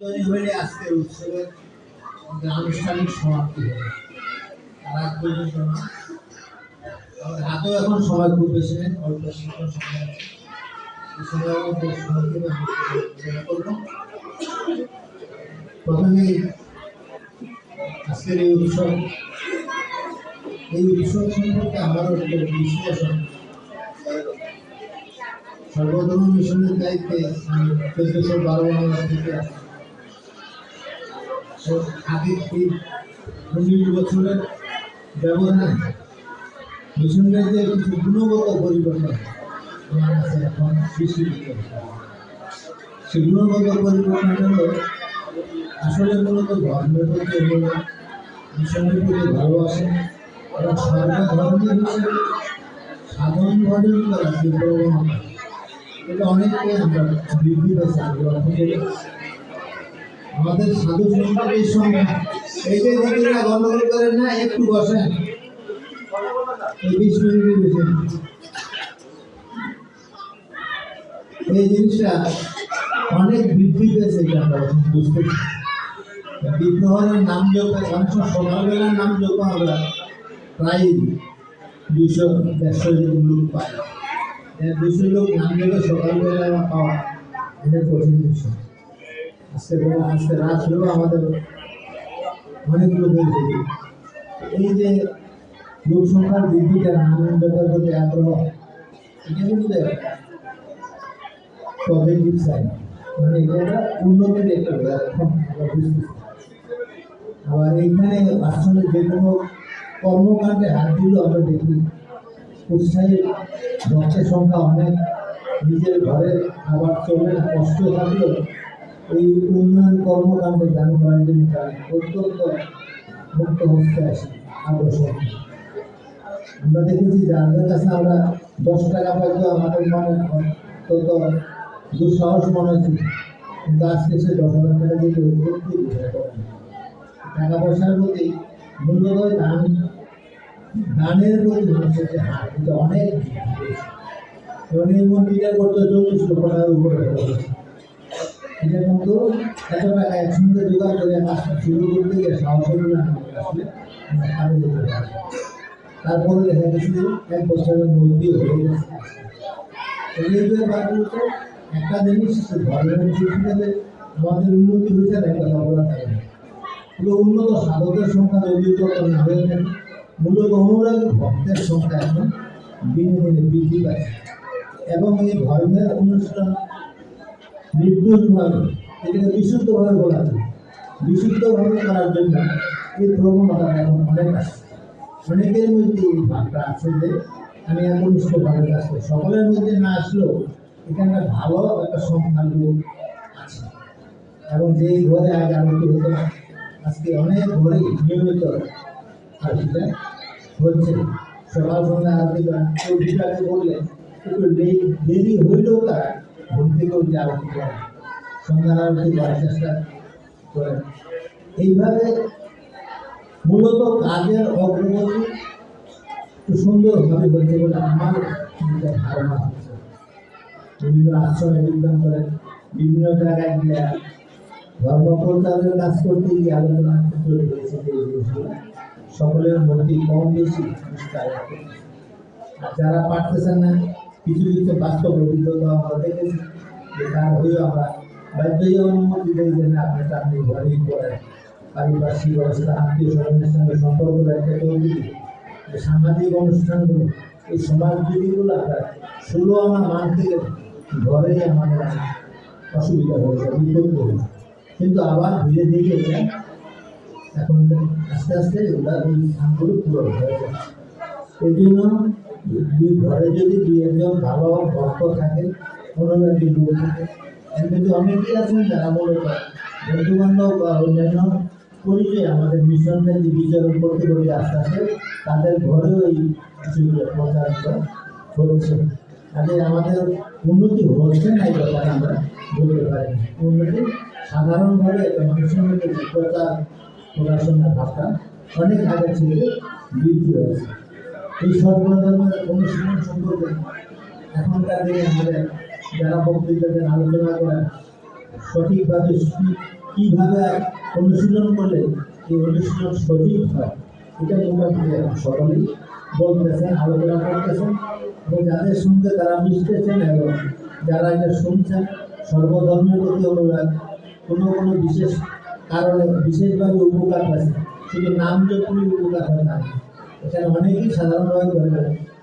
তৈরি আজকের উৎসবের আনুষ্ঠানিক সমাপ্তি হবে। আর আগ পর্যন্ত এখন সময় খুব বেশি নেই, অল্প সময় সময় এই উৎসব এই উৎসব সম্পর্কে সর্বধর্ম মিশনের দায়িত্বে চোদ্দশো বারো বাংলা থেকে এই উনিশ বছরের ব্যবধান মিশনের যে কিছু গুণগত পরিবর্তন আমার কাছে এখন সৃষ্টি হতে সেই গুণগত পরিবর্তন আসলে মূলত ধর্মের প্রতি হলো মিশনের প্রতি ভালোবাসা এবং সর্বধর্মী হিসেবে সাধন ভজন এটা অনেকটাই আমরা বৃদ্ধি পেয়েছি করি আমাদের সাধু সন্তানের সঙ্গে গন্ডগোল করেন না, একটু বসেন। এই জিনিসটা অনেক বৃদ্ধি আমরা বুঝতে নাম নাম দুশো লোক পাই। দুশো লোক নাম সকালবেলা পাওয়া এটা কঠিন বিষয়। আজকে হলেও আমাদের অনেকগুলো এই যে লোক সংখ্যার বৃদ্ধিটা নানান ব্যাপার প্রতি আগ্রহ এটা সাইড মানে এটা উন্নতির একটা আবার এইখানে আসলে যে কোনো কর্মকাণ্ডে হাত দিলেও আমরা দেখি, উৎসাহী ভক্তের সংখ্যা অনেক। নিজের ঘরে খাবার চলে, কষ্ট থাকলেও এই উন্নয়ন কর্মকাণ্ডে দান করার তারা অত্যন্ত মুক্ত হস্তে আগ্রসর আমরা দেখেছি যাদের কাছে আমরা দশ টাকা পাইতো, আমাদের মনে অত্যন্ত দুঃসাহস মনে হয়েছে কিন্তু আজকে সে দশ হাজার টাকা দিয়ে। টাকা পয়সার প্রতি মূল্যবান দান, দানের প্রতি মানুষের যে হার, এটা অনেক। এবং এই মন্দিরটা করতে চল্লিশ লক্ষ টাকার উপরে। এটা কিন্তু এত টাকা একসঙ্গে জোগাড় করে শুরু করতে গিয়ে সাহস হলো না আসলে তারপরে দেখা গেছে এক বছরের মধ্যেই হয়ে গেছে। এই যে ব্যাপারগুলোতে একটা জিনিস ধর্মের দৃষ্টিতে আমাদের উন্নতি হয়েছে একটা বলা থাকে না উন্নত সাধকের সংখ্যা যদি যত না হয়ে থাকে মূলত অনুরাগী ভক্তের সংখ্যা এখন দিনে দিনে বৃদ্ধি পাচ্ছে। এবং এই ধর্মের অনুষ্ঠান নির্দোষভাবে, এটাকে বিশুদ্ধভাবে বলা যায় বিশুদ্ধভাবে করার জন্য এই প্রবণতা এখন অনেক আছে। অনেকের মধ্যে এই ভাবটা আছে যে, আমি একনিষ্ঠভাবে কাজ করি। সকলের মধ্যে না আসলেও এখানটা ভালো একটা সংখ্যাগুলো আছে। এবং যেই ঘরে আগে আরতি হতো না আজকে অনেক ঘরেই নিয়মিত আরতিটা হচ্ছে। সকাল সন্ধ্যা আরতি করা কেউ বললে একটু দেরি হইলেও তারা থেকে উঠে আরতি করে সন্ধ্যার আরতি চেষ্টা করে। এইভাবে মূলত কাজের অগ্রগতি একটু সুন্দরভাবে হয়েছে বলে আমার ধারণা হচ্ছে। বিভিন্ন আশ্রমে যোগদান করে বিভিন্ন জায়গায় গিয়ে ধর্ম প্রচারের কাজ করতে গিয়ে আলোচনা তৈরি হয়েছে সকলের মধ্যে কম বেশি যারা পারতেছেন না কিছু কিছু বাস্তব অভিজ্ঞতা আমরা দেখেছি। যে তার হয়েও আমরা বাধ্য হয়ে অনুমতি দিই যে না আপনি আপনি ঘরেই করেন পারিপার্শ্বিক অবস্থা, আত্মীয় স্বজনের সঙ্গে সম্পর্ক রাখতে যে সামাজিক অনুষ্ঠানগুলো, এই সমাজবিধিগুলো আমরা ষোলো আনা গেলে ঘরেই আমাদের অসুবিধা হয়েছে বিপদ হয়েছে কিন্তু আবার ধীরে ধীরে এখন আস্তে আস্তে ওটা ওই স্থানগুলো পূরণ হয়ে যাচ্ছে। এই জন্য দুই ঘরে যদি দুই একজন ভালো ভক্ত থাকে অনুরাগী লোক থাকে। মধ্যে অনেকেই আছেন যারা বন্ধু বান্ধব বা অন্যান্য পরিচয়, আমাদের মিশনটা যে বিচরণ করতে করতে আস্তে আস্তে তাদের ঘরেও এই কিছুগুলো প্রচার করা হচ্ছে। আমাদের উন্নতি হচ্ছে না এই ব্যাপারে আমরা বলতে পারি উন্নতি সাধারণভাবে মানুষের মধ্যে প্রচার ভাষা অনেক আগে বৃদ্ধি হয়েছে। এই সর্বধর্মের অনুষ্ঠান সম্পর্কে এখনকার দিনে আমাদের যারা বক্তৃতাদের আলোচনা করেন, সঠিকভাবে কীভাবে অনুশীলন করলে এই অনুশীলন সঠিক হয়, এটা এখন সকলেই বলতেছেন, আলোচনা করতেছেন এবং যাদের সঙ্গে তারা মিশতেছেন এবং যারা এটা শুনছেন, সর্বধর্মের প্রতি অনুরাগ, কোনো কোনো বিশেষ কারণে বিশেষভাবে উপকার পাচ্ছে। শুধু নাম যতই উপকার হয় না এখানে অনেকেই সাধারণভাবে করে না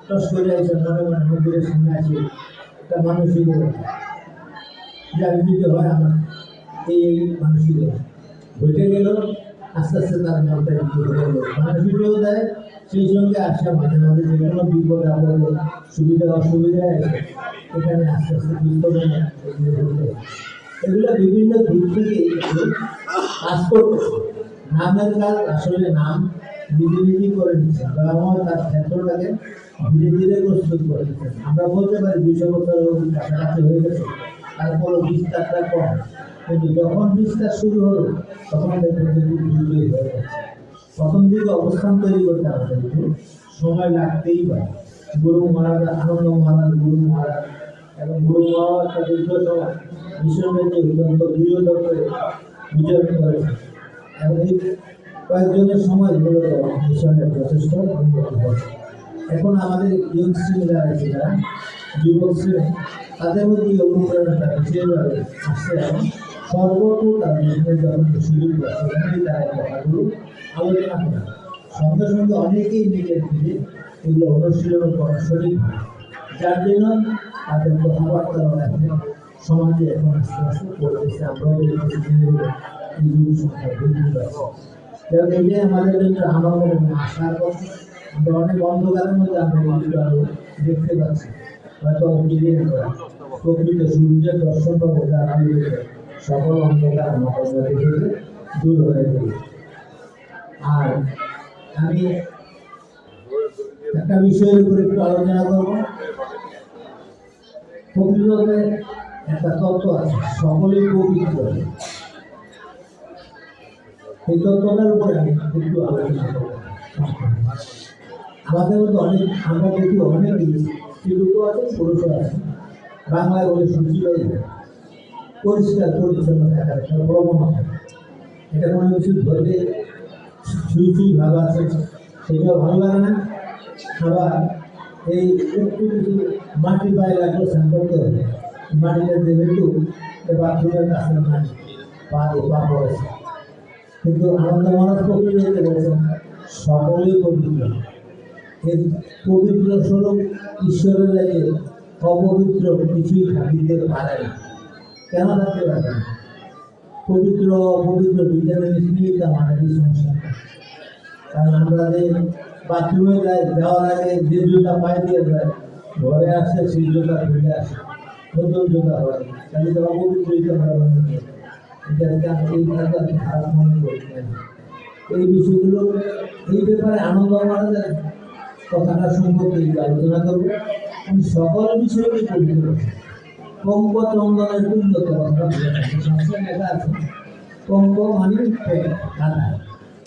টস করে আছে মনে মনে মন্দিরের সামনে আছে একটা মানসিক যার দিতে হয় আমার, এই মানসিক ঘটে গেল, আস্তে আস্তে তার মনটা মানসিকও দেয়, সেই সঙ্গে আসে মাঝে মাঝে যে কোনো বিপদ, আপদে, সুবিধা, অসুবিধা আছে এখানে আস্তে আস্তে বিপদ এগুলো বিভিন্ন দিক থেকে কাজ নামের কাজ আসলে নাম নিজেই করে বাবা মা তার ক্ষেত্রটাকে ধীরে ধীরে প্রস্তুত করে দিচ্ছেন আমরা বলতে পারি দুইশো বছর কাছাকাছি হয়ে গেছে, তারপরও বিস্তারটা কম। কিন্তু যখন বিস্তার শুরু হলো, তখন দেখবেন যে দ্রুতই হয়ে যাচ্ছে প্রথম দিকে অবস্থান তৈরি করতে আমাদের একটু সময় লাগতেই পারে। গুরু মহারাজ, আনন্দ মহারাজ, গুরু মহারাজ এবং গুরু মহারাজ একটা দীর্ঘ সময় যে অত্যন্ত দৃঢ় করে বিজয় করেছে এবং এই কয়েকজনের সময় মূলত মিশনের যথেষ্ট হয়েছে এখন আমাদের ইয়ং শ্রেণীরা আছে যারা, যুবক শ্রেণি, তাদের মধ্যে বিশেষভাবে আসছে যখন সুযোগ তারা কথাগুলো আলোচনা করে। সঙ্গে সঙ্গে অনেকেই নিজের থেকে এগুলো অনুশীলন করা সঠিক যার জন্য তাদের কথাবার্তা এখন সমাজে এখন আস্তে আস্তে ধীরে এই যুব সংখ্যা বৃদ্ধি আমাদের জন্য অন্ধকারের মধ্যে আমরা দেখতে পাচ্ছি। হয়তো দিনের প্রকৃত দর্শন পাবো সকল অন্ধকার থেকে দূর হয়ে যাবে আর আমি একটা বিষয়ের উপর একটু আলোচনা করব। প্রকৃততে একটা তত্ত্ব আছে, সকলেই পবিত্র এই তত্ত্বটার উপরে আমি একটু আলোচনা করব। আমাদের মধ্যে অনেক আমরা দেখি, অনেক স্ত্রীলোকও আছে পুরুষও আছে। বাংলায় বলে হয়ে পরিষ্কার পরিচ্ছন্ন থাকার একটা প্রবণতা। এটা কোনো কিছু ধরলে ছুঁই ভাব আছে? সেটাও ভালো লাগে না। আবার এই একটু কিছু মাটি পায়ে লাগলে স্নান করতে হবে। মাটিটা দেবে একটু বাথরুমের কাছে মাটি পা দিয়ে পা পড়েছে। কিন্তু আনন্দ মহারাজ হতে বলছেন সকলেই পবিত্র। এই পবিত্র স্বরূপ ঈশ্বরের লাগে অপবিত্র কিছুই থাকিতে পারে না। কেন থাকতে পারে না? পবিত্র, অপবিত্র দুইটা জিনিস নিয়েই তো আমাদের কারণ আমরা যে বাথরুমে যাই, যাওয়ার আগে যে জুতা পায়ে দিয়ে যায় ঘরে আসে, সেই জুতা ফিরে আসে, নতুন জুতা হয়, তাহলে তো অপবিত্রই এই বিষয়গুলো এই ব্যাপারে আনন্দ মহারাজের কথাটা সম্পর্কে আলোচনা করব। আমি সকল বিষয়কে পবিত্র করছি পঙ্ক চন্দনের লেখা আছে পঙ্ক মানে পেট,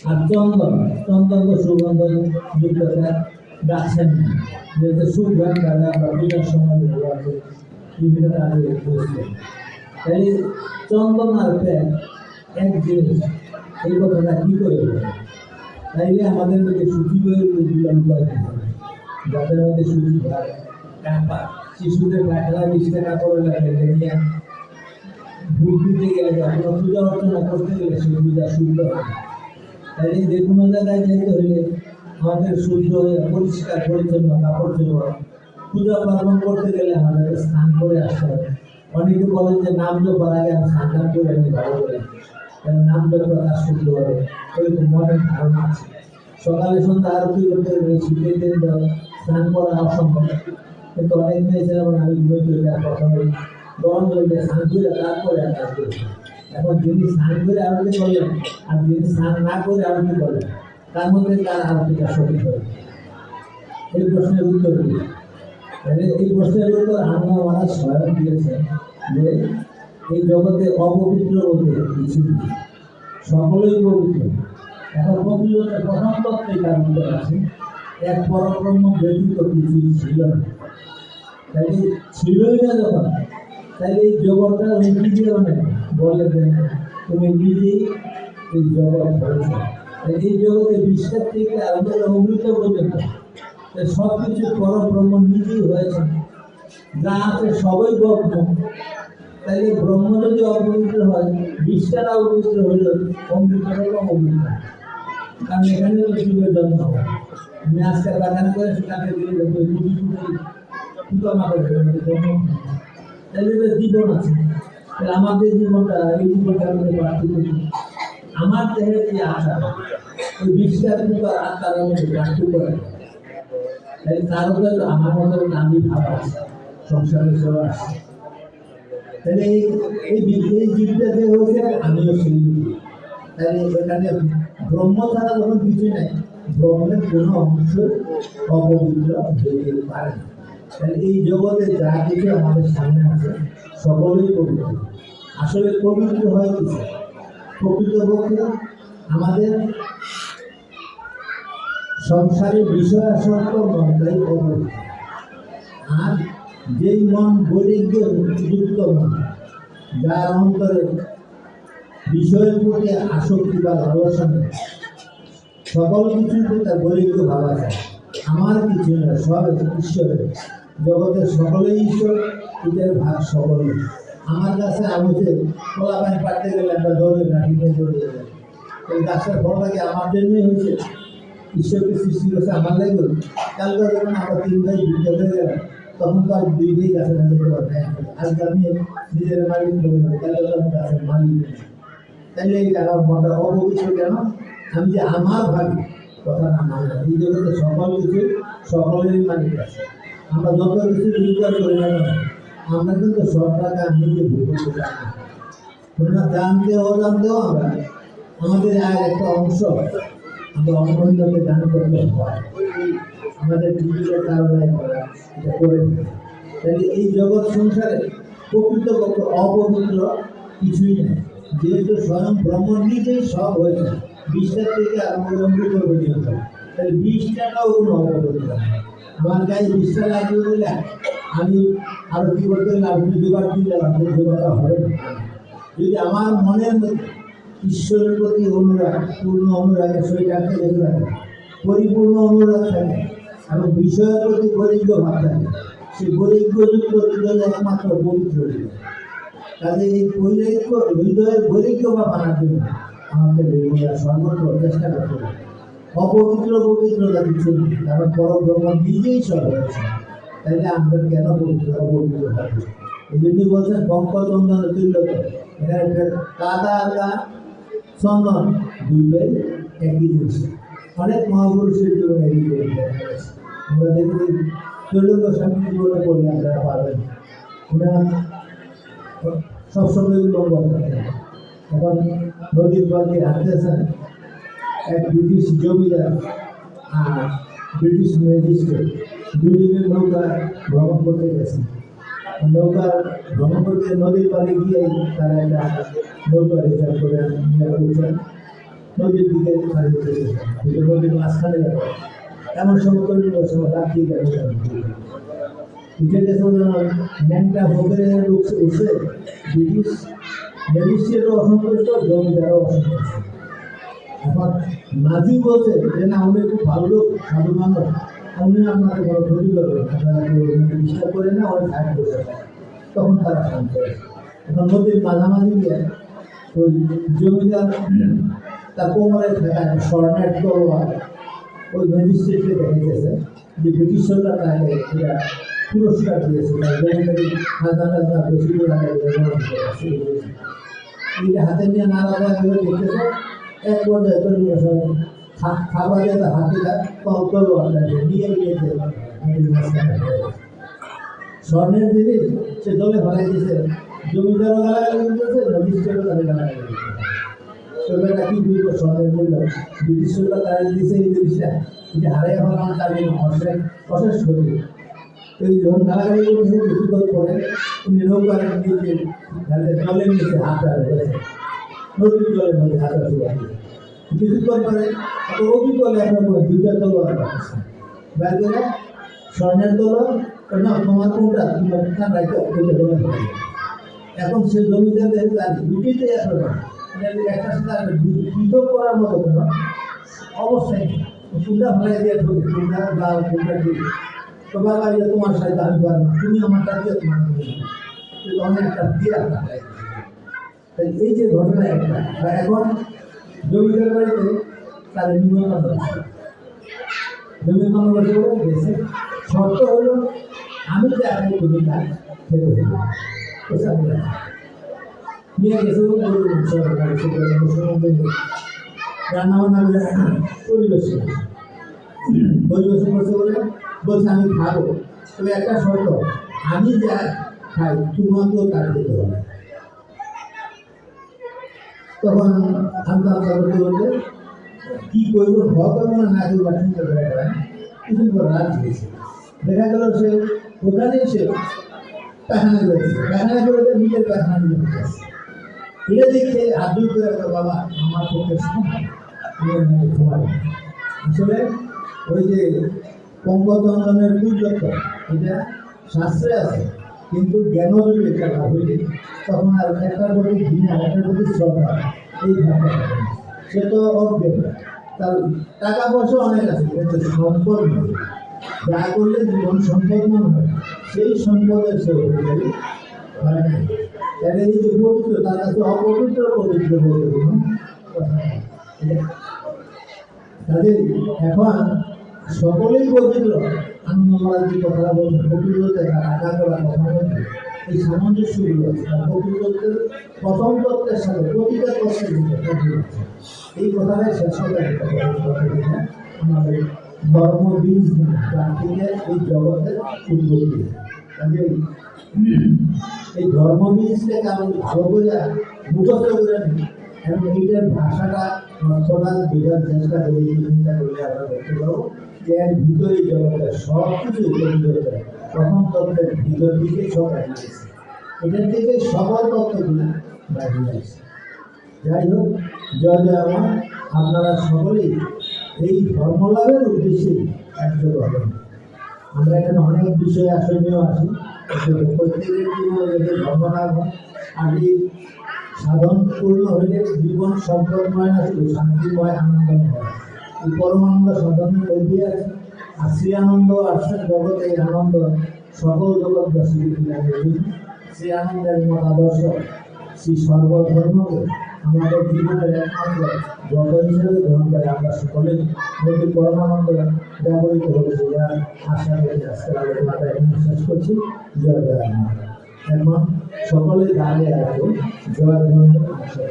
আর চন্দন চন্দন তো সুগন্ধ যুক্ত যেহেতু আমরা বিরাট সময় ব্যবহার করি বিভিন্ন কাজে তাই চন্দন আর পেট এক জিনিস। এই কথাটা কি করে? তাইলে আমাদের মধ্যে সুখী হয়ে দিলাম যাদের মধ্যে সুখী হয় শিশুদের খেলা বিশ টাকা করে লাগে নিয়ে ভোট দিতে গেলে বা পূজা অর্চনা করতে গেলে সেই পূজা শুদ্ধ হয় তাই যে কোনো জায়গায় যেতে হলে আমাদের শুদ্ধ পরিষ্কার, পরিচ্ছন্ন কাপড় চোপড়, পূজা পার্বণ করতে গেলে আমাদের স্নান করে আসতে হবে। অনেকে বলেন যে নাম জপার আগে আমি স্নান টান করে আমি ভালো করে নাম জপটা তার শুদ্ধ হবে এরকম মনের ধারণা আছে। সকালে সন্ধ্যা আরতি করতে গেলে শীতের দিন স্নান করা অসম্ভব। কিন্তু অনেক মেয়ে যেমন আমি বই করে প্রথমে গরম জল দিয়ে স্নান করে তারপরে কাজ করি এখন যিনি স্নান করে আরতি করলেন আর যিনি স্নান না করে আরতি করলেন তার মধ্যে তার আরতিটা সঠিক হবে এই প্রশ্নের উত্তর তাহলে এই প্রশ্নের উত্তর আমরা আমরা স্বয়ং দিয়েছেন। যে এই জগতে অপবিত্র বলতে কিছু সকলেই পবিত্র। এখন পবিত্রতা প্রথম তত্ত্বে তার মধ্যে আছে, এক পরব্রহ্ম ব্যতীত কিছুই ছিল না। তাই ছিলই না যখন, তাই এই জগৎটা উন্নতি মানে বলে যে তুমি নিজেই এই জগৎ ধরেছ এই জগতে বিশ্বাস থেকে আরম্ভ করে অমৃত পর্যন্ত সব কিছু পরব্রহ্ম নিজেই হয়েছে। যা আছে সবই ব্রহ্ম তাইলে ব্রহ্ম যদি অপবিত্র হয় বিশ্বাটা অপবিত্র হইল অমৃতটাও অমৃত। কারণ এখানে তো জন্ম আমি আজকে বাগান করে দুটি দুটি তাহলে তো জীবন আছে। তাহলে আমাদের জীবনটা এই জীবনটা আমাদের করি আমার যে আশা ওই বিশ্বাস কিন্তু আত্মার মধ্যে করে তাই তার উপরে আমার মতো আমি ভাব আছে, সংসারে সব আছে। তাহলে এই এই জীবটা যে হয়েছে, আমিও সেই তাহলে এখানে ব্রহ্ম ছাড়া যখন কিছু নাই। ব্রহ্মের কোনো অংশ অপবিত্র হতে পারে তাহলে এই জগতে যা কিছু আমাদের সামনে আছে, সকলেই পবিত্র। আসলে পবিত্র হয় কিছু প্রকৃতপক্ষে আমাদের সংসারের বিষয় আসক্ত, মনটাই পবিত্র আর যেই মন বৈরাগ্য যুক্ত মন, যার অন্তরে বিষয়ের প্রতি আসক্তি বা ভালোবাসা নেই। সকল কিছুর প্রতি তার বৈরাগ্য আছে আমার কিছু না, সব ঈশ্বরের। জগতের সকলেই ঈশ্বর এটার ভাগ সকলে আমার কাছে আমি কলা পানি পাড়তে গেলে একটা দৌড়ে লাঠি নিয়ে দৌড়ে যাবে ওই গাছের ফলটাকে আমার জন্যই হয়েছে? ঈশ্বরকে সৃষ্টি করছে আমার লাগবে কালকে যখন আমরা তিন ভাই বিদ্যা হয়ে গেলাম তখন তো আর দুই ভাই গাছে না যেতে পারবে না। আজকে আমি নিজের মালিক বলে মনে কালকে তো আমি গাছের মালিক নই। তাইলে এই আমার মনটা অপবিত্র কেন আমি যে আমার ভাবি কথা না মানে এই জগতে সকল কিছু সকলেরই মালিক আছে আমরা যত কিছু রোজগার করি না কেন, আমরা কিন্তু সব টাকা নিজে ভোগ পারি না। জানতে অজান্তেও আমরা আমাদের আর একটা অংশ আমরা অন্যকে দান করতে হয় আমাদের জীবিকার কারণে আমরা এটা করে তাহলে এই জগৎ সংসারে প্রকৃতপক্ষে অপবিত্র কিছুই নেই। যেহেতু স্বয়ং ব্রহ্ম নিজেই সব হয়েছে বিশ্বাস থেকে অমৃত পর্যন্ত তাহলে বিষটাটাও কোনো অপবিত্র। আমার গায়ে বিষটা লাগবে বলে আমি আরও কি করতে গেলে আপনি হবে যদি আমার মনের মধ্যে ঈশ্বরের প্রতি অনুরাগ, পূর্ণ অনুরাগের সহিত রাখতে পরিপূর্ণ অনুরাগ থাকে। এবং বিষয়ের প্রতি বৈরিজ্ঞ ভাব থাকে। সেই বৈরিজ্ঞযুক্ত হৃদয় একমাত্র পবিত্র হৃদয়। কাজে এই বৈরাগ্য হৃদয়ের বৈরিজ্ঞ বা মানার জন্য আমাকে বেরিয়ে সর্বত্র চেষ্টা করতে হবে। অপবিত্র পবিত্রতা কিছু নেই কারণ পরব্রহ্ম নিজেই সব হয়েছে তাইলে আমরা কেন পবিত্র, অপবিত্র থাকব এই জন্যই বলছেন পঙ্কচন্দন তুল্যত এখানে কাদা আর চন্দন দুইটাই একই জিনিস। অনেক মহাপুরুষের জীবনে এই। আমরা দেখি তৈলঙ্গ স্বামী জীবনে পড়লে আপনারা পারবেন ওনারা সবসময় উল্লঙ্গ থাকেন এখন নদীর পাড়ে হাঁটতেছেন এক ব্রিটিশ জমিদার আর ব্রিটিশ ম্যাজিস্ট্রেট দুজনের নৌকা ভ্রমণ করতে গেছেন নৌকা ভ্রমণ করতে নদীর পাড়ে গিয়ে তারা একটা নৌকা রিজার্ভ করে নিয়ে নদীর দিকে নদীর মাঝখানে এমন ওই সময় উঠে গেছে ন্যাংটা ভোগের লোক উঠছে। ব্রিটিশ ম্যাজিস্ট্রেটও অসন্তুষ্ট জমিদারও অসন্তুষ্ট এখন নাজি বলছে যে না, উনি খুব ভালো লোক সাধু মানুষ। উনি আপনাকে বড় ক্ষতি করবেন আপনারা ডিস্টার্ব করে না ওই সাইড বসে তখন তারা শান্ত এখন নদীর মাঝামাঝি গিয়ে ওই জমিদার তার কোমরে স্বর্ণের তলোয়ার ওই ম্যাজিস্ট্রেটকে দেখে গেছে যে ব্রিটিশ সরকার তাকে পুরস্কার দিয়েছে। হাজার হাজার বেশি ব্যবহার হাতে নিয়ে নাড়াটা করে দেখতেছে, এক পর্যায়ে তৈরি খাবার দিয়ে হাতে নিয়ে দিয়েছে। স্বর্ণের জিনিস সে জলে ফেলাই দিয়েছে জমিদারও গালাগালি দিতেছে ম্যাজিস্ট্রেটও তাদের গালাগালি দিতেছে সরকারটা কি বুঝব স্বর্ণের মূল্য ব্রিটিশ সরকার তারা দিয়েছে জিনিসটা এটা হারাই হওয়ার আমার তার জন্য অশেষ ক্ষতি। এই যখন গালাগালি করছে কিছুক্ষণ পরে উনি নৌকার নিচে তাদের জলের নিচে হাতটা রেখেছে নদীর জলের মধ্যে শুরু কিছুক্ষণ পরে এত অভিজ্ঞতা আপনার দুইটা তলোয়ার বের করে স্বর্ণের তলোয়ার না তোমার কোনটা? তোমার কান রাখো ওইটা এখন সে জমিদার দুটিতে আসবে একটা সাথে একটা বি- করার মতো কোনো অবস্থায় চিন্তা ফেলাই দিয়ে ঢুকে চিন্তা বা চিন্তা দিয়ে তো বাবা তোমার সাথে আমি পারব তুমি আমারটা দিয়ে তোমার দিয়ে আপনার তাই এই যে ঘটনা একটা বা এখন জমিদার বাড়িতে তাদের নিমন্ত্রণ করেছে নিমন্ত্রণ গেছে শর্ত হলো আমি যে আগে জমিটা খেতে? নিয়ে গেছে রান্না বান্না করে পরিবেশন পরিবেশন করছে বলে বলছে আমি খাব তবে একটা শর্ত আমি যা খাই তোমাকেও তার দিতে হবে তখন আমতা আমতা করতে করতে কি করব হওয়া করব না না করব চিন্তা করে কিছু পর রাত হয়েছে দেখা গেল সে ওখানে সে পায়খানা করেছে পায়খানা করে নিজের পায়খানা নিজে করতেছে এটা দেখে আদর করে একটা বাবা, আমার পক্ষে সম্ভব। আসলে ওই যে পঙ্গচন্দনের পূজক এটা শাস্ত্রে আছে, কিন্তু জ্ঞান যদি একটা লাভ হইলে তখন আর একটার প্রতি ঘৃণা, একটার প্রতি শ্রদ্ধা, এই ভাবটা সে তো অজ্ঞান তার টাকা পয়সা অনেক আছে কিন্তু সম্পদ নেই যা করলে জীবন সম্পদ মনে হয়। সেই সম্পদের সে অধিকারী হয় না। তাহলে এই যে পবিত্র, তার অপবিত্র পবিত্র বলতে। এটা- তাদের এখন সকলেই পবিত্র। আনন্দমালা যে কথাটা বলছেন পবিত্রতে বলছে এই সামঞ্জস্যগুলো আছে। পবিত্রত্বের প্রথম প্রতিটা এই কথাটাই শেষ কথা আমাদের ধর্ম এই জগতের কাজেই এই ধর্ম বীজটাকে আমি ভালো করে মুখস্থ করে এইটার ভাষাটা অর্থটা বোঝার চেষ্টা করি চিন্তা করলে আমরা দেখতে পাবো যে এর ভিতরে জগতের সব কিছু পরিবর্তন প্রথম তত্ত্বের ভিতর দিকে সব আসছে এটার থেকে সকল তত্ত্বগুলো বাইরে আসছে যাই হোক, জয় জয় আমার আপনারা সকলেই এই ধর্মলাভের উদ্দেশ্যে হবেন আমরা এখানে অনেক বিষয়ে আসনীয় আছি প্রত্যেকের আর এই সাধন পূর্ণ হইলে জীবন সম্পদময় না শুধু শান্তিময় আনন্দময় এই পরমানন্দ সাধনের মধ্যে আছে আর শ্রী আনন্দ আসেন জগতে আনন্দ সকল জগৎবাসীকে শ্রী আনন্দের মত আদর্শ শ্রী সর্বধর্মকে আমাদের জীবনের একমাত্র যত হিসেবে গ্রহণ করে আমরা সকলেই নদীর পরমানন্দে ব্যবহৃত হয়েছে যার আশা রেখে আজকে আলোচনাটা এখানে শেষ করছি। জয় জয় এখন সকলে দাঁড়িয়ে আসব জয় জন্য আশা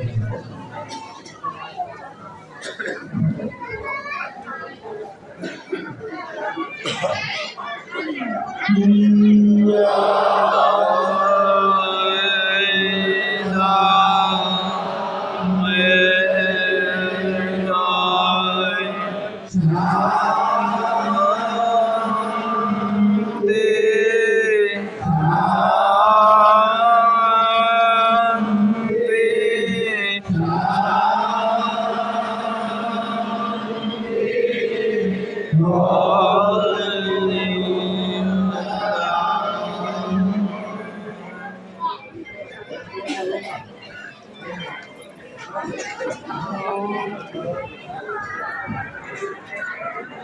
Yeah.